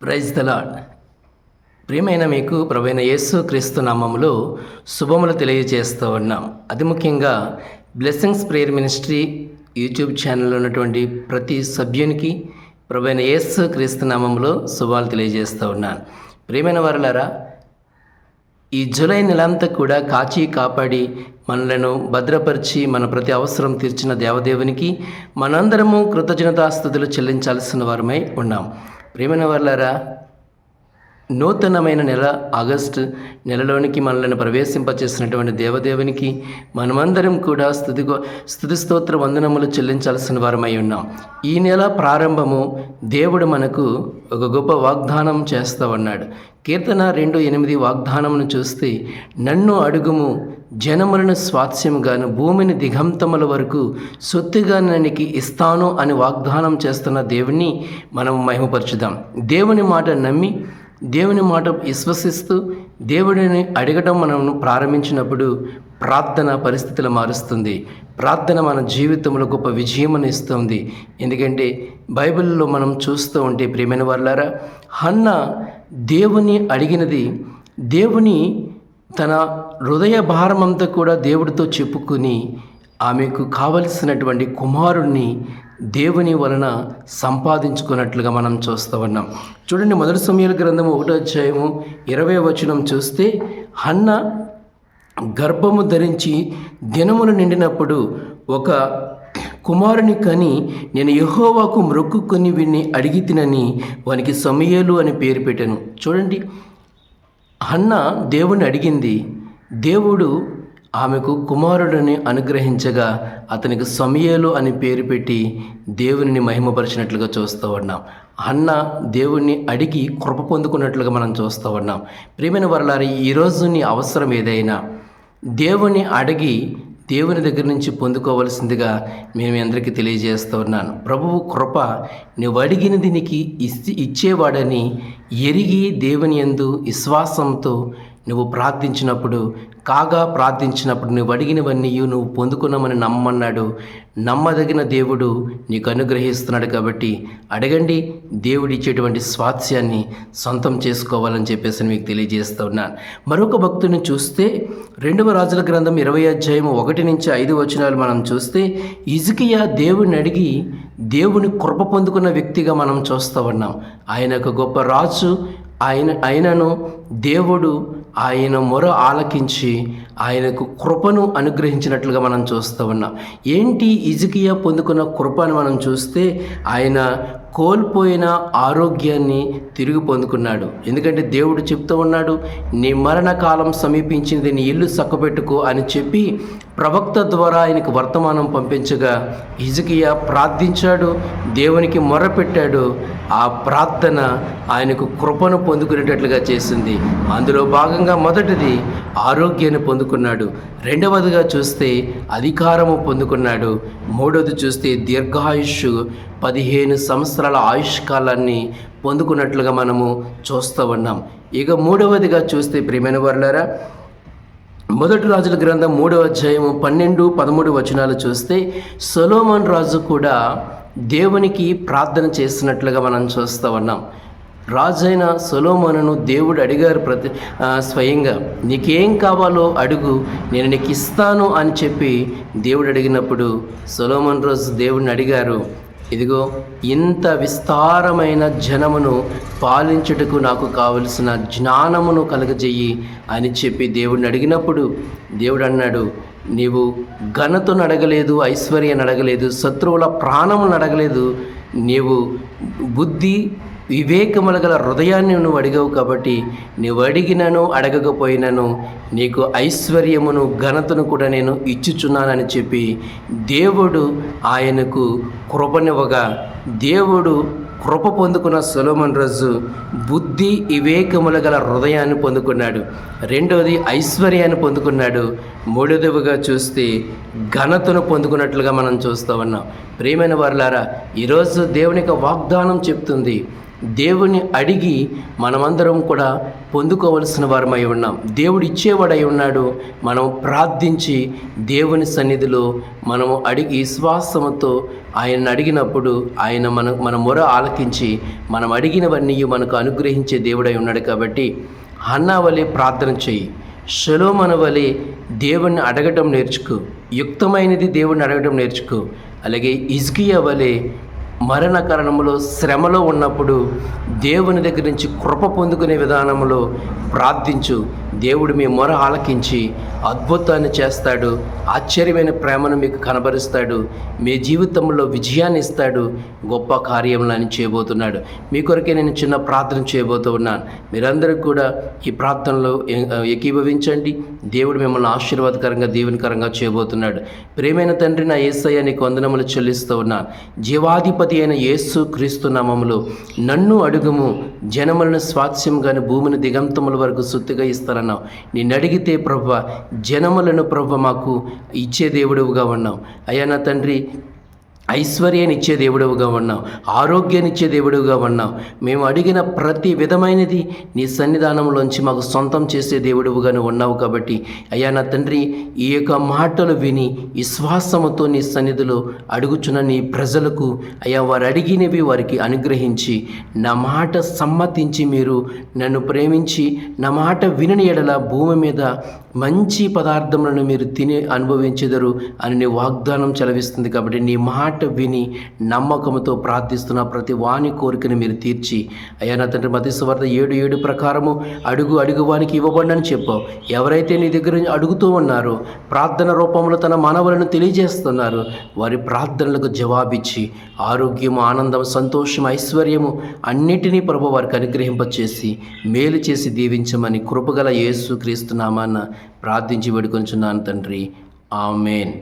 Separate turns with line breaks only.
Praise the Lord ప్రియమైన మీకు ప్రవీణ యేసు క్రీస్తు నామములో శుభములు తెలియజేస్తూ ఉన్నాం. అది ముఖ్యంగా బ్లెస్సింగ్స్ ప్రేయర్ మినిస్ట్రీ యూట్యూబ్ ఛానల్లో ఉన్నటువంటి ప్రతి సభ్యునికి ప్రవీణ యేసు క్రీస్తు నామంలో శుభాలు తెలియజేస్తూ ఉన్నాను. ప్రియమైన వారులారా ఈ జూలై నెలంతా కూడా కాచి కాపాడి మనలను భద్రపరిచి మన ప్రతి అవసరం తీర్చిన దేవదేవునికి మనందరము కృతజ్ఞతాస్థుతులు చెల్లించాల్సిన వారమై ఉన్నాం. ప్రియమైన వాళ్ళారా నూతనమైన నెల ఆగస్టు నెలలోనికి మనల్ని ప్రవేశింపచేసినటువంటి దేవదేవునికి మనమందరం కూడా స్థుతి స్థుతి స్తోత్ర వందనములు చెల్లించాల్సిన వారమై ఉన్నాం. ఈ నెల ప్రారంభము దేవుడు మనకు ఒక గొప్ప వాగ్దానం చేస్తూ ఉన్నాడు. కీర్తన రెండు ఎనిమిది వాగ్దానమును చూస్తే నన్ను అడుగుము జనములను స్వాస్యముగాను భూమిని దిగంతముల వరకు సొత్తుగా నన్నుకి ఇస్తాను అని వాగ్దానం చేస్తున్న దేవుణ్ణి మనం మహిమపరచుదాం. దేవుని మాట నమ్మి దేవుని మాట విశ్వసిస్తూ దేవుడిని అడగటం మనం ప్రారంభించినప్పుడు ప్రార్థన పరిస్థితులు మారుస్తుంది. ప్రార్థన మన జీవితంలో గొప్ప విజయమని ఇస్తుంది. ఎందుకంటే బైబిల్లో మనం చూస్తూ ఉంటే ప్రేమైన వాళ్ళారా హన్న దేవుని అడిగినది దేవుని తన హృదయ భారమంతా కూడా దేవుడితో చెప్పుకుని ఆమెకు కావలసినటువంటి కుమారుణ్ణి దేవుని వలన సంపాదించుకున్నట్లుగా మనం చూస్తూ ఉన్నాం. చూడండి మొదటి సమయాల గ్రంథము ఒకటో అధ్యాయము ఇరవై వచనం చూస్తే హన్న గర్భము ధరించి దినములు నిండినప్పుడు ఒక కుమారుని కని నేను యహోవాకు మ్రొక్కుకొని వీడిని అడిగి తినని వానికి సమయలు అని పేరు పెట్టాను. చూడండి హన్న దేవుని అడిగింది దేవుడు ఆమెకు కుమారుడిని అనుగ్రహించగా అతనికి సమయలు అని పేరు పెట్టి దేవునిని మహిమపరిచినట్లుగా చూస్తూ ఉన్నాం. అన్న దేవుణ్ణి అడిగి కృప పొందుకున్నట్లుగా మనం చూస్తూ ఉన్నాం. ప్రియమైన వరలారి ఈరోజు నీ అవసరం ఏదైనా దేవుని అడిగి దేవుని దగ్గర నుంచి పొందుకోవలసిందిగా మేము అందరికీ తెలియజేస్తూ ఉన్నాను. ప్రభువు కృప నువ్వు అడిగినది నీకు ఇచ్చేవాడని ఎరిగి దేవుని ఎందు విశ్వాసంతో నువ్వు ప్రార్థించినప్పుడు కాగా ప్రార్థించినప్పుడు నువ్వు అడిగినవన్నీ నువ్వు పొందుకున్నామని నమ్మన్నాడు. నమ్మదగిన దేవుడు నీకు అనుగ్రహిస్తున్నాడు కాబట్టి అడగండి దేవుడు ఇచ్చేటువంటి స్వాస్యాన్ని సొంతం చేసుకోవాలని చెప్పేసి మీకు తెలియజేస్తూ ఉన్నాను మరొక భక్తుని చూస్తే రెండవ రాజుల గ్రంథం ఇరవై అధ్యాయం ఒకటి నుంచి ఐదు వచనాలు మనం చూస్తే ఇజుకియా దేవుడిని అడిగి దేవుని కృప పొందుకున్న వ్యక్తిగా మనం చూస్తూ ఉన్నాం. ఆయన ఒక గొప్ప రాజు ఆయన ఆయనను దేవుడు ఆయన మొర ఆలకించి ఆయనకు కృపను అనుగ్రహించినట్లుగా మనం చూస్తూ ఉన్నాం. ఏంటి ఇజుకియా పొందుకున్న కృపను మనం చూస్తే ఆయన కోల్పోయిన ఆరోగ్యాన్ని తిరిగి పొందుకున్నాడు. ఎందుకంటే దేవుడు చెప్తూ ఉన్నాడు నీ మరణకాలం సమీపించింది నీ ఇల్లు చక్కబెట్టుకో అని చెప్పి ప్రవక్త ద్వారా ఆయనకు వర్తమానం పంపించగా హిజకియా ప్రార్థించాడు దేవునికి మొరపెట్టాడు. ఆ ప్రార్థన ఆయనకు కృపను పొందుకునేటట్లుగా చేసింది. అందులో భాగంగా మొదటిది ఆరోగ్యాన్ని పొందుకున్నాడు. రెండవదిగా చూస్తే అధికారము పొందుకున్నాడు. మూడవది చూస్తే దీర్ఘాయుష్ పదిహేను సంవత్సరాల ఆయుష్కాలాన్ని పొందుకున్నట్లుగా మనము చూస్తూ ఉన్నాం. ఇక మూడవదిగా చూస్తే ప్రియమైన వర్లరా మొదటి రాజుల గ్రంథం మూడవ అధ్యాయము పన్నెండు పదమూడు వచనాలు చూస్తే సొలోమన్ రాజు కూడా దేవునికి ప్రార్థన చేసినట్లుగా మనం చూస్తూ ఉన్నాం. రాజైన సొలోమోనును దేవుడు అడిగారు ప్రతి స్వయంగా నీకేం కావాలో అడుగు నేను నీకు ఇస్తాను అని చెప్పి దేవుడు అడిగినప్పుడు సొలోమన్ రోజు దేవుడిని అడిగారు. ఇదిగో ఇంత విస్తారమైన జనమును పాలించుటకు నాకు కావలసిన జ్ఞానమును కలగజెయ్యి అని చెప్పి దేవుడిని అడిగినప్పుడు దేవుడు అన్నాడు నీవు ఘనతను అడగలేదు ఐశ్వర్యాన్ని అడగలేదు శత్రువుల ప్రాణమును అడగలేదు నీవు బుద్ధి వివేకముల గల హృదయాన్ని నువ్వు అడిగావు కాబట్టి నువ్వు అడిగినను అడగకపోయినను నీకు ఐశ్వర్యమును ఘనతను కూడా నేను ఇచ్చుచున్నానని చెప్పి దేవుడు ఆయనకు కృపనివ్వగా దేవుడు కృప పొందుకున్న సొలోమన్ రజు బుద్ధి వివేకముల గల హృదయాన్ని పొందుకున్నాడు. రెండవది ఐశ్వర్యాన్ని పొందుకున్నాడు. మూడవదిగా చూస్తే ఘనతను పొందుకున్నట్లుగా మనం చూస్తూ ఉన్నాం. ప్రేమైన వారులారా ఈరోజు దేవుని యొక్క వాగ్దానం చెప్తుంది. దేవుని అడిగి మనమందరం కూడా పొందుకోవలసిన వారమై ఉన్నాం. దేవుడు ఇచ్చేవాడై ఉన్నాడు. మనం ప్రార్థించి దేవుని సన్నిధిలో మనము అడిగి విశ్వాసముతో ఆయన అడిగినప్పుడు ఆయన మన మన మొర ఆలకించి మనం అడిగినవన్నీ మనకు అనుగ్రహించే దేవుడై ఉన్నాడు కాబట్టి హన్నా వలె ప్రార్థన చెయ్యి. షలోమన వలె దేవుణ్ణి అడగటం నేర్చుకో. యుక్తమైనది దేవుణ్ణి అడగటం నేర్చుకో. అలాగే ఇజ్కియా వలె మరణకరణములో శ్రమలో ఉన్నప్పుడు దేవుని దగ్గర నుంచి కృప పొందుకునే విధానంలో ప్రార్థించు. దేవుడు మీ మొర ఆలకించి అద్భుతాన్ని చేస్తాడు ఆశ్చర్యమైన ప్రేమను మీకు కనబరుస్తాడు మీ జీవితంలో విజయాన్ని ఇస్తాడు గొప్ప కార్యములని చేయబోతున్నాడు. మీ కొరకే నేను చిన్న ప్రార్థన చేయబోతూ ఉన్నాను. మీరందరూ కూడా ఈ ప్రార్థనలో ఏకీభవించండి. దేవుడు మిమ్మల్ని ఆశీర్వాదకరంగా దీవెనకరంగా చేయబోతున్నాడు. ప్రేమైన తండ్రి నా ఏసయ్య నీకు వందనములు చెల్లిస్తూ ఉన్నాను. జీవాధిపతి అయిన యేసు క్రీస్తు నామములో నన్ను అడుగుము. జనములను స్వాస్యంగాని భూమిని దిగంతముల వరకు సుత్తిగా ఉన్నావు. నిన్ను అడిగితే ప్రభ జనములను ప్రభ మాకు ఇచ్చే దేవుడుగా ఉన్నావు. అయ్యా నా తండ్రి ఐశ్వర్యానిచ్చే దేవుడవుగా దేవుడుగా ఉన్నావు ఆరోగ్యాన్నిచ్చే దేవుడుగా ఉన్నావు. మేము అడిగిన ప్రతి విధమైనది నీ సన్నిధానంలోంచి మాకు సొంతం చేసే దేవుడుగా ఉన్నావు కాబట్టి అయ్యా నా తండ్రి ఈ యొక్క మాటలు విని విశ్వాసముతో నీ సన్నిధిలో అడుగుచున్న నీ ప్రజలకు అయ్యా వారు అడిగినవి వారికి అనుగ్రహించి నా మాట సమ్మతించి మీరు నన్ను ప్రేమించి నా మాట వినని ఎడల భూమి మీద మంచి పదార్థములను మీరు తిని అనుభవించెదరు అని నీ వాగ్దానం చెలవిస్తుంది కాబట్టి నీ మాట విని నమ్మకంతో ప్రార్థిస్తున్న ప్రతి వాని కోరికను మీరు తీర్చి అయ్యా నా తండ్రి మతి ఏడు ఏడు ప్రకారము అడుగు అడుగు వానికి ఇవ్వబడినని చెప్పావు. ఎవరైతే నీ దగ్గర అడుగుతూ ఉన్నారో ప్రార్థన రూపంలో తన మనవులను తెలియజేస్తున్నారు. వారి ప్రార్థనలకు జవాబిచ్చి ఆరోగ్యము ఆనందం సంతోషం ఐశ్వర్యము అన్నిటినీ ప్రభు వారికి అనుగ్రహింపచేసి మేలు చేసి దీవించమని కృపగల యేసు క్రీస్తునామాన్న ప్రార్థించి వేడుకొంచున్నాను తండ్రి. ఆమెన్.